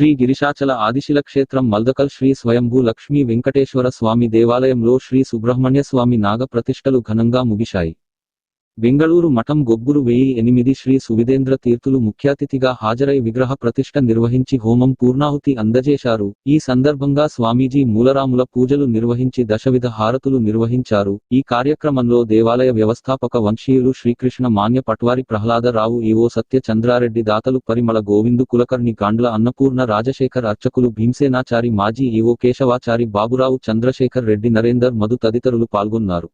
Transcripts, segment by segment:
శ్రీ గిరిశాచల ఆదిశిల క్షేత్రం మల్దకల్ శ్రీ స్వయంభూ లక్ష్మీ వెంకటేశ్వర స్వామి దేవాలయంలో శ్రీ సుబ్రహ్మణ్య స్వామి నాగ ప్రతిష్టలు ఘనంగా ముగిశాయి. బెంగళూరు మఠం గొబ్బురు వెయ్యి ఎనిమిది శ్రీ సువిదేంద్ర తీర్థులు ముఖ్యాతిథిగా హాజరై విగ్రహ ప్రతిష్ఠ నిర్వహించి హోమం పూర్ణాహుతి అందజేశారు. ఈ సందర్భంగా స్వామీజీ మూలరాముల పూజలు నిర్వహించి దశవిధ హారతులు నిర్వహించారు. ఈ కార్యక్రమంలో దేవాలయ వ్యవస్థాపక వంశీయులు శ్రీకృష్ణ మాన్య పట్వారి ప్రహ్లాదరావు ఈవో సత్య చంద్రారెడ్డి దాతలు పరిమళ గోవిందు కులకర్ణి గాండ్ల అన్నపూర్ణ రాజశేఖర్ అర్చకులు భీమసేనాచారి మాజీ ఈవో కేశవాచారి బాబురావు చంద్రశేఖర్ రెడ్డి నరేందర్ మధు తదితరులు పాల్గొన్నారు.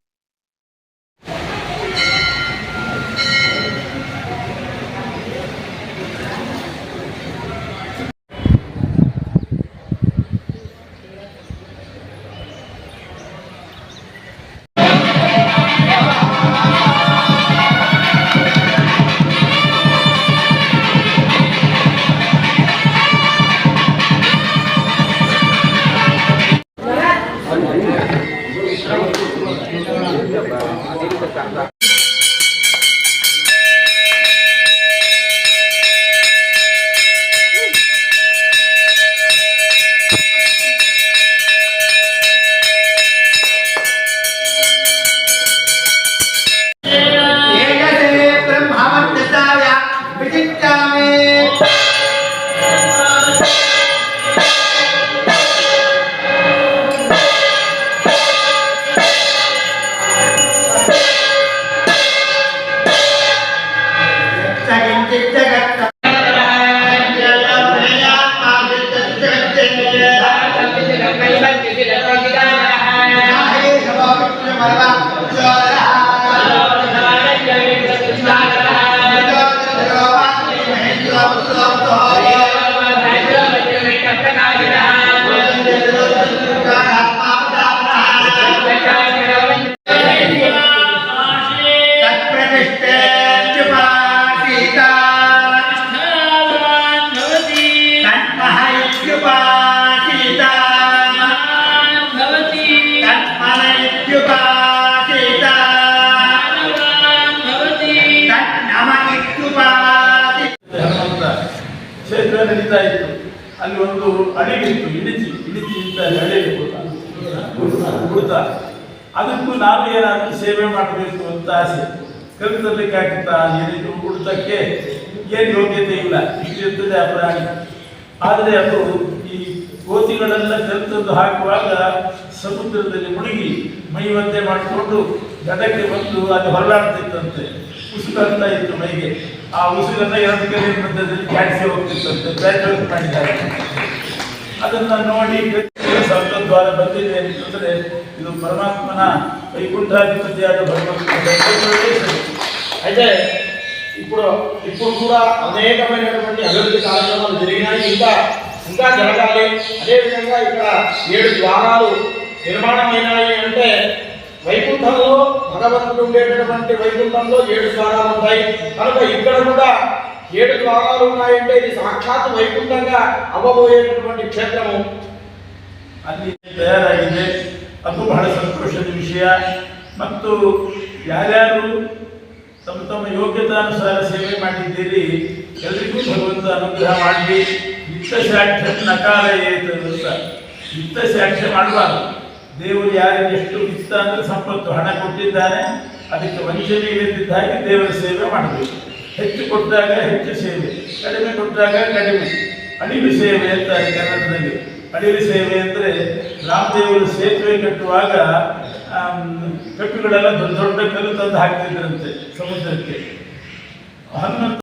வரலாம் ನಡೀತಾ ಇತ್ತು. ಅಲ್ಲಿ ಒಂದು ಅಡಿಗಿತ್ತು ಇಳಿಚಿ ಇಳಿಚಿ ಅಂತ ಗುರುತ. ಅದಕ್ಕೂ ನಾವು ಏನಾದರೂ ಸೇವೆ ಮಾಡಬೇಕು ಅಂತ ಆಸೆ. ಕಲಿತಲಿಕ್ಕೆ ಆಗ್ತಾ ಏನಿದ್ರು ಕುಡಿತಕ್ಕೆ ಏನು ಯೋಗ್ಯತೆ ಇಲ್ಲ. ಇಟ್ಟಿರ್ತದೆ ಅಪರಾಧಿ ಆದರೆ ಅದು ಈ ಕೋತಿಗಳೆಲ್ಲ ಕಲಿತದ್ದು ಹಾಕುವಾಗ ಸಮುದ್ರದಲ್ಲಿ ಮುಳುಗಿ ಮೈ ಒದ್ದೆ ಮಾಡಿಕೊಂಡು ದಡಕ್ಕೆ ಬಂದು ಅದು ಹೊರಲಾಡ್ತಿತ್ತಂತೆ ಉಸುಕಾಗ್ತಾ ಇತ್ತು ಮೈಗೆ ಆ ಉಸುಗನ್ನ ಎರಡು ಕಡೆ ಮಧ್ಯದಲ್ಲಿ ಕ್ಯಾಡ್ಸಿ ಹೋಗ್ತಿತ್ತಂತೆ ಬ್ಯಾಚ್ ಮಾಡಿದ್ದಾರೆ ಅದನ್ನ ನೋಡಿ ದ್ವಾರ ಬಂದಿದೆ ಅಂತಂದ್ರೆ ಇದು ಪರಮಾತ್ಮನ ವೈಕುಂಠಾಧಿಪತಿಯಾದ ಭಗವಂತನ అయితే ఇప్పుడు ఇప్పుడు కూడా అనేకమైనటువంటి అభివృద్ధి కార్యక్రమాలు జరిగినాయి ఇంకా ఇంకా జరగాలి అదేవిధంగా ఇక్కడ ఏడు ద్వారాలు భగవంతుడు ఉండేటటువంటి వైకుంఠంలో ఏడు ద్వారాలు ఉంటాయి కనుక ఇక్కడ కూడా ఏడు ద్వారాలు ఉన్నాయంటే ఇది సాక్షాత్ వైకుంఠంగా అవ్వబోయేటటువంటి క్షేత్రము ಅಲ್ಲಿ ತಯಾರಾಗಿದೆ ಅದು ಬಹಳ ಸಂತೋಷದ ವಿಷಯ ಮತ್ತು ಯಾರ್ಯಾರು ತಮ್ಮ ತಮ್ಮ ಯೋಗ್ಯತಾನುಸಾರ ಸೇವೆ ಮಾಡಿದ್ದೀರಿ ಎಲ್ರಿಗೂ ಭಗವಂತ ಅನುಗ್ರಹ ಮಾಡಲಿ ವಿತ್ತಸಾಕ್ಷ್ಯ ನಕಾರ ಏತು ಅಂತ ವಿತ್ತಸಾಕ್ಷ್ಯ ಮಾಡಬಾರ್ದು ದೇವರು ಯಾರಿಗೆ ಎಷ್ಟು ಇಷ್ಟ ಅಂದರೆ ಸಂಪತ್ತು ಹಣ ಕೊಟ್ಟಿದ್ದಾನೆ, ಅದಕ್ಕೆ ವಂಚನೆ ಇಲ್ಲದಿದ್ದ ಹಾಗೆ ದೇವರ ಸೇವೆ ಮಾಡಬೇಕು. ಹೆಚ್ಚು ಕೊಟ್ಟಾಗ ಹೆಚ್ಚು ಸೇವೆ, ಕಡಿಮೆ ಕೊಟ್ಟಾಗ ಕಡಿಮೆ. ಅಡಿಲು ಸೇವೆ ಅಂತಾರೆ ಕನ್ನಡದಲ್ಲಿ. ಅಡಿಲು ಸೇವೆ ಅಂದರೆ ರಾಮದೇವರು ಸೇತುವೆ ಕಟ್ಟುವಾಗ ಕಟ್ಟುಗಳೆಲ್ಲ ದೊಡ್ಡ ದೊಡ್ಡ ಕಲ್ಲು ತಂದು ಹಾಕ್ತಿದ್ರಂತೆ ಸಮುದ್ರಕ್ಕೆ. ಹನುಮಂತ